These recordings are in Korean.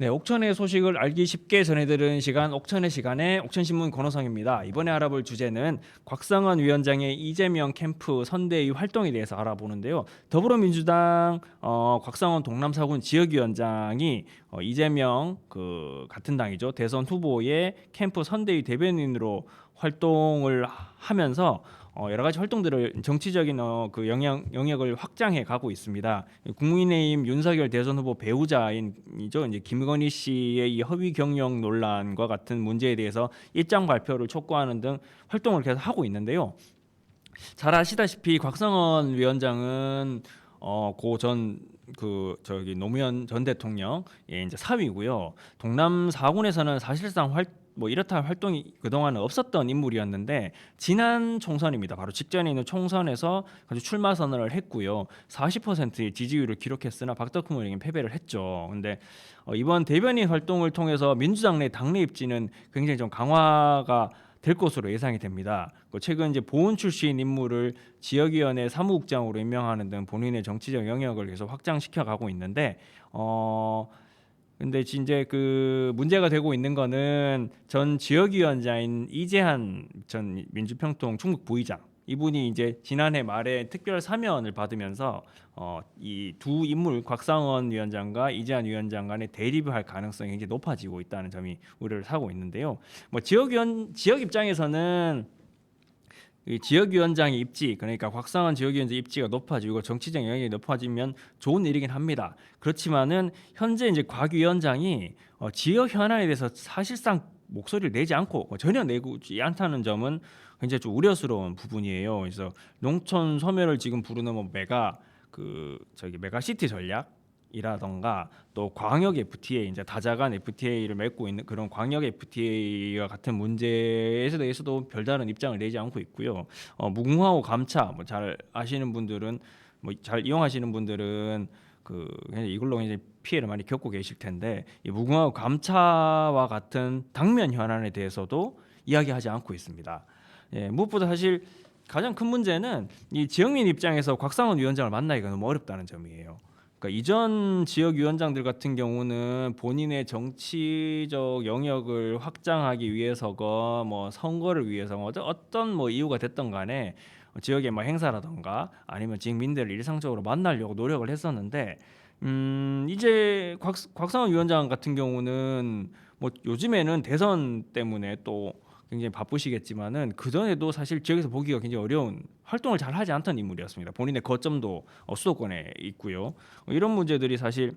네, 옥천의 소식을 알기 쉽게 전해드리는 시간 옥천의 시간에 옥천신문 권호성입니다. 이번에 알아볼 주제는 곽상원 위원장의 이재명 캠프 선대위 활동에 대해서 알아보는데요. 더불어민주당 어, 곽상원 동남사군 지역위원장이 어, 이재명 그 같은 당이죠 대선 후보의 캠프 선대위 대변인으로 활동을 하면서 어, 여러 가지 활동들을 정치적인 어, 그 영향 영역을 확장해 가고 있습니다. 국민의힘 윤석열 대선 후보 배우자인이죠. 이제 김건희 씨의 이 허위 경영 논란과 같은 문제에 대해서 입장 발표를 촉구하는 등 활동을 계속 하고 있는데요. 잘 아시다시피 곽성원 위원장은 어 고전 그 저기 노무현 전 대통령 예 이제 사위고요. 동남 사군에서는 사실상 활 뭐 이렇다 할 활동이 그동안은 없었던 인물이었는데 지난 총선입니다. 바로 직전에 있는 총선에서 아주 출마 선언을 했고요. 40%의 지지율을 기록했으나 박덕흠 의원에게 패배를 했죠. 근데 어, 이번 대변인 활동을 통해서 민주당 내 당내 입지는 굉장히 좀 강화가 될 것으로 예상이 됩니다. 그 최근 이제 보훈 출신 인물을 지역위원회 사무국장으로 임명하는 등 본인의 정치적 영역을 계속 확장시켜 가고 있는데 어 근데 이제 그 문제가 되고 있는 거는 전 지역위원장인 이재한 전 민주평통 충북 부의장 이분이 이제 지난해 말에 특별 사면을 받으면서 어, 이 두 인물 곽상원 위원장과 이재한 위원장 간의 대립할 가능성이 굉장히 높아지고 있다는 점이 우려를 사고 있는데요. 뭐 지역 위원 지역 입장에서는 이 지역위원장의 입지 그러니까 곽상원 지역위원장 입지가 높아지고 정치적 영향이 높아지면 좋은 일이긴 합니다. 그렇지만은 현재 이제 곽 위원장이 어, 지역 현안에 대해서 사실상 목소리를 내지 않고 뭐 전혀 내지 않다는 점은 굉장히 좀 우려스러운 부분이에요. 그래서 농촌 소멸을 지금 부르는 뭐 메가 그 저기 메가시티 전략 이라던가 또 광역 FTA 이제 다자간 FTA를 맺고 있는 그런 광역 FTA와 같은 문제에 대해서도 별다른 입장을 내지 않고 있고요. 어, 무궁화호 감차 뭐 잘 아시는 분들은 뭐 잘 이용하시는 분들은 그 이걸로 이제 피해를 많이 겪고 계실 텐데 이 무궁화호 감차와 같은 당면 현안에 대해서도 이야기하지 않고 있습니다. 예, 무엇보다 사실 가장 큰 문제는 이 지역민 입장에서 곽상원 위원장을 만나기가 너무 어렵다는 점이에요. 그러니까 이전 지역 위원장들 같은 경우는 본인의 정치적 영역을 확장하기 위해서건 뭐 선거를 위해서 어떤 어떤 뭐 이유가 됐던 간에 지역의 뭐 행사라던가 아니면 지역민들을 일상적으로 만나려고 노력을 했었는데 음 이제 곽, 곽상원 위원장 같은 경우는 뭐 요즘에는 대선 때문에 또 굉장히 바쁘시겠지만은 그 전에도 사실 지역에서 보기가 굉장히 어려운 활동을 잘 하지 않던 인물이었습니다. 본인의 거점도 어, 수도권에 있고요. 어, 이런 문제들이 사실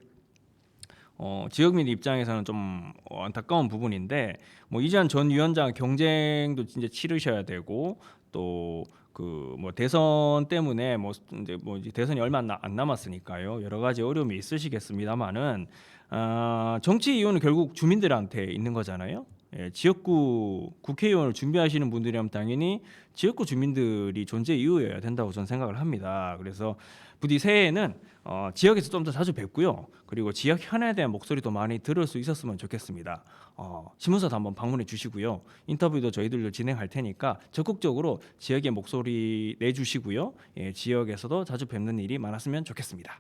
어, 지역민 입장에서는 좀 어, 안타까운 부분인데 뭐 이재한 전 위원장 경쟁도 진짜 치르셔야 되고 또 그 뭐 대선 때문에 뭐 이제 뭐 이제 대선이 얼마 안, 남았으니까요 여러 가지 어려움이 있으시겠습니다만은 아, 정치 이유는 결국 주민들한테 있는 거잖아요. 예, 지역구 국회의원을 준비하시는 분들이라면 당연히 지역구 주민들이 존재 이유여야 된다고 저는 생각을 합니다. 그래서 부디 새해에는 어, 지역에서 좀 더 자주 뵙고요. 그리고 지역 현안에 대한 목소리도 많이 들을 수 있었으면 좋겠습니다. 어, 신문사도 한번 방문해 주시고요. 인터뷰도 저희들도 진행할 테니까 적극적으로 지역의 목소리 내주시고요. 예, 지역에서도 자주 뵙는 일이 많았으면 좋겠습니다.